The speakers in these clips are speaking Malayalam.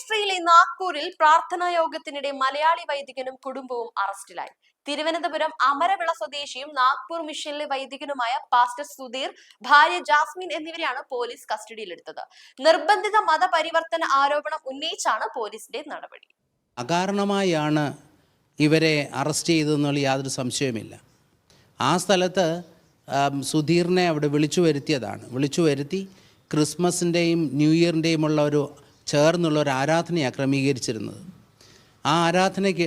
മഹാരാഷ്ട്രയിലെ നാഗ്പൂരിൽ പ്രാർത്ഥനാ യോഗത്തിനിടെ മലയാളി വൈദികനും കുടുംബവും അറസ്റ്റിലായി. തിരുവനന്തപുരം അമരവിള സ്വദേശിയും നാഗ്പൂർ മിഷനിലെ വൈദികനുമായ പാസ്റ്റർ സുധീർ ഭാര്യ ജാസ്മിൻ എന്നിവരെയാണ് പോലീസ് കസ്റ്റഡിയിലെടുത്തത്. നിർബന്ധിത മതപരിവർത്തന ആരോപണം ഉന്നയിച്ചാണ് പോലീസിന്റെ നടപടി. അകാരണമായാണ് ഇവരെ അറസ്റ്റ് ചെയ്തതെന്നുള്ള യാതൊരു സംശയവുമില്ല. ആ സ്ഥലത്ത് സുധീറിനെ അവിടെ വിളിച്ചു വരുത്തിയതാണ്. വിളിച്ചു വരുത്തി ക്രിസ്മസിന്റെയും ന്യൂ ഇയറിന്റെയും ഉള്ള ഒരു ചേർന്നുള്ള ഒരു ആരാധനയാണ് ക്രമീകരിച്ചിരുന്നത്. ആ ആരാധനയ്ക്ക്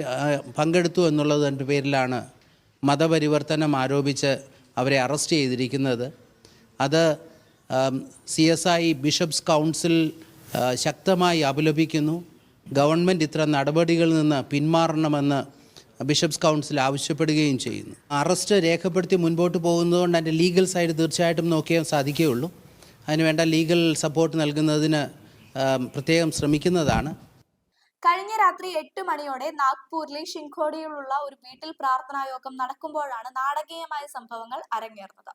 പങ്കെടുത്തു എന്നുള്ളതിന്റെ പേരിലാണ് മതപരിവർത്തനം ആരോപിച്ച് അവരെ അറസ്റ്റ് ചെയ്തിരിക്കുന്നത്. അത് C S I bishops council ശക്തമായി അപലപിക്കുന്നു. ഗവൺമെന്റ് ഇത്ര നടപടികളിൽ നിന്ന് പിന്മാറണമെന്ന് ബിഷപ്സ് കൗൺസിൽ ആവശ്യപ്പെടുകയും ചെയ്യുന്നു. അറസ്റ്റ് രേഖപ്പെടുത്തി മുൻപോട്ട് പോകുന്നതുകൊണ്ട് അതിന്റെ ലീഗൽ സൈഡ് തീർച്ചയായിട്ടും നോക്കിയാൽ സാധിക്കുകയുള്ളൂ. അതിനുവേണ്ട ലീഗൽ സപ്പോർട്ട് നൽകുന്നതിന് പ്രത്യേകം ശ്രമിക്കുന്നതാണ്. കഴിഞ്ഞ രാത്രി എട്ട് മണിയോടെ നാഗ്പൂരിലെ ഷിൻഖോഡിയിലുള്ള ഒരു വീട്ടിൽ പ്രാർത്ഥനായോഗം നടക്കുമ്പോഴാണ് നാടകീയമായ സംഭവങ്ങൾ അരങ്ങേറുന്നത്.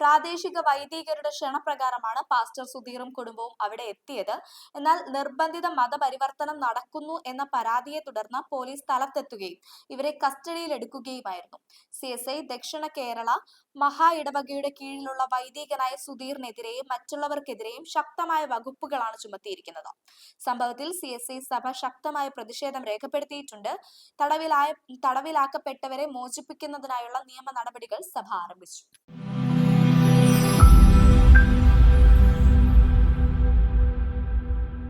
പ്രാദേശിക വൈദികരുടെ ക്ഷണപ്രകാരമാണ് പാസ്റ്റർ സുധീറും കുടുംബവും അവിടെ എത്തിയത്. എന്നാൽ നിർബന്ധിത മതപരിവർത്തനം നടക്കുന്നു എന്ന പരാതിയെ തുടർന്ന് പോലീസ് സ്ഥലത്തെത്തുകയും ഇവരെ കസ്റ്റഡിയിലെടുക്കുകയുമായിരുന്നു. സി എസ് ഐ ദക്ഷിണ കേരള മഹാ ഇടവകയുടെ കീഴിലുള്ള വൈദികനായ സുധീറിനെതിരെയും മറ്റുള്ളവർക്കെതിരെയും ശക്തമായ വകുപ്പുകളാണ് ചുമത്തിയിരിക്കുന്നത്. സംഭവത്തിൽ സി എസ് ഐ സഭ ശക്തമായ പ്രതിഷേധം രേഖപ്പെടുത്തിയിട്ടുണ്ട്. തടവിലായ തടവിലാക്കപ്പെട്ടവരെ മോചിപ്പിക്കുന്നതിനായുള്ള നിയമ നടപടികൾ സഭ ആരംഭിച്ചു.